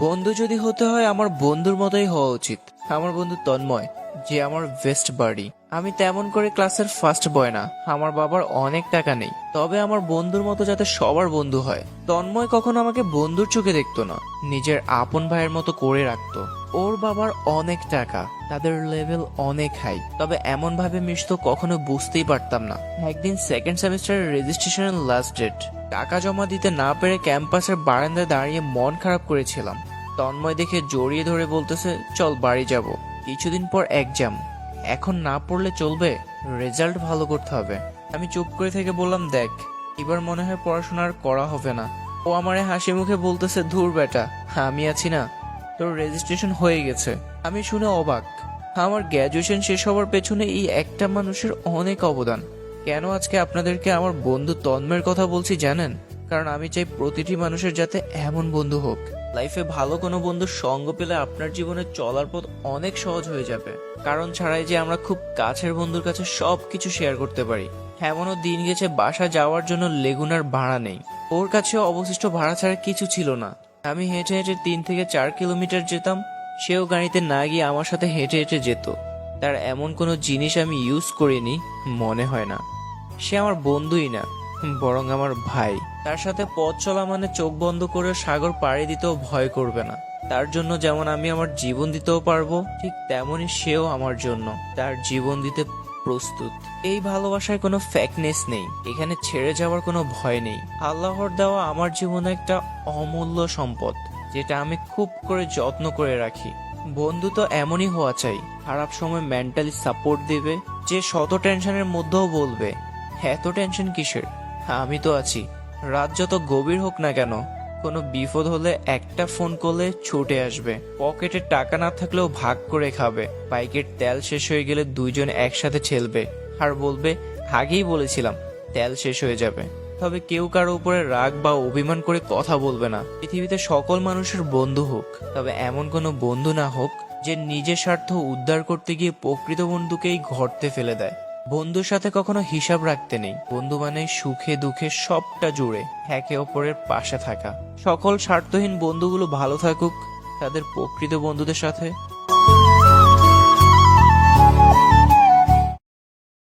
বন্ধু যদি হতে হয়, আমার বন্ধুর মতোই হওয়া উচিত। আমার বন্ধু তন্ময়, যে আমার বেস্ট বাড়ি আমি তেমন করে ক্লাসের ফার্স্ট বয় না। আমার বাবার অনেক টাকা নেই। তবে আমার বন্ধুর মতো যাতে সবার বন্ধু হয়। তন্ময় কখনো আমাকে বন্ধুর চোখে দেখতো না। নিজের আপন ভাইয়ের মতো করে রাখতো। ওর বাবার অনেক টাকা। তাদের লেভেল অনেক হাই তবে এমন ভাবে মিশতো কখনো বুঝতেই পারতাম না। একদিন সেকেন্ড সেমিস্টারের রেজিস্ট্রেশনের লাস্ট ডেট টাকা জমা দিতে না পেরে ক্যাম্পাসের বারান্দায় দাঁড়িয়ে মন খারাপ করেছিলাম। তন্ময় দেখে জড়িয়ে ধরে বলতেছে, চল বাড়ি যাব। কিছুদিন পর এক্সাম এখন না পড়লে চলবে? রেজাল্ট ভালো করতে হবে। আমি চুপ করে থেকে বললাম, দেখ, এবার মনে হয় পড়াশোনা আর করা হবে না। ও আমারে হাসি মুখে বলতেছে, ধুর বেটা, আমি আছি না। তোর রেজিস্ট্রেশন হয়ে গেছে। আমি শুনে অবাক। আমার গ্র্যাজুয়েশন শেষ হওয়ার পেছনে এই একটা মানুষের অনেক অবদান। কেন আজকে আপনাদেরকে আমার বন্ধু তন্ময়ের কথা বলছি জানেন? কারণ আমি চাই প্রতিটি মানুষের যাতে এমন বন্ধু হোক। লাইফে ভালো কোনো বন্ধুর সঙ্গ পেলে আপনার জীবনে চলার পথ অনেক সহজ হয়ে যাবে। কারণ ছাড়াই যে আমরা খুব কাছের বন্ধুর কাছে সব কিছু শেয়ার করতে পারি। এমনও দিন গেছে বাসা যাওয়ার জন্য লেগুনার ভাড়া নেই। ওর কাছেও অবশিষ্ট ভাড়া ছাড়া কিছু ছিল না। আমি হেঁটে হেঁটে তিন থেকে চার কিলোমিটার যেতাম, সেও গাড়িতে না গিয়ে আমার সাথে হেঁটে হেঁটে যেত। তার এমন কোনো জিনিস আমি ইউজ করিনি, মনে হয় না। সে আমার বন্ধুই না। বরং আমার ভাই। তার সাথে পথ চলা মানে চোখ বন্ধ করে সাগর পাড়ি দিতেও ভয় করবে না। তার জন্য যেমন আমি আমার জীবন দিতেও পারব, ঠিক তেমনই সেও আমার জন্য। তার জীবন দিতে প্রস্তুত। এই ভালোবাসায় কোনো ফ্যাকনেস নেই। এখানে ছেড়ে যাওয়ার কোনো ভয় নেই। আল্লাহর দেওয়া আমার জীবনে একটা অমূল্য সম্পদ, যেটা আমি খুব করে যত্ন করে রাখি। বন্ধু তো এমনই হওয়া চাই। খারাপ সময় মেন্টালি সাপোর্ট দেবে, যে শত টেনশনের মধ্যেও বলবে এত টেনশন কিসের? আমি তো আছি। রাত যত গভীর হোক না কেন, কোনো বিপদ হলে একটা ফোন করলে ছুটে আসবে। পকেটে টাকা না থাকলেও ভাগ করে খাবে। বাইকের তেল শেষ হয়ে গেলে দুইজন একসাথে ছেলবে। আর বলবে, আগেই বলেছিলাম, তেল শেষ হয়ে যাবে। তবে কেউ কারও উপরে রাগ বা অভিমান করে কথা বলবে না। পৃথিবীতে সকল মানুষের বন্ধু হোক, তবে এমন কোনো বন্ধু না হোক, যে নিজের স্বার্থ উদ্ধার করতে গিয়ে প্রকৃত বন্ধুকেই ঘরতে ফেলে দেয়। বন্ধুর সাথে কখনো হিসাব রাখতে নেই। বন্ধু মানে সুখে দুঃখে সবটা জুড়ে একে অপরের পাশে থাকা। সকল স্বার্থহীন বন্ধুগুলো ভালো থাকুক তাদের প্রকৃত বন্ধুদের সাথে।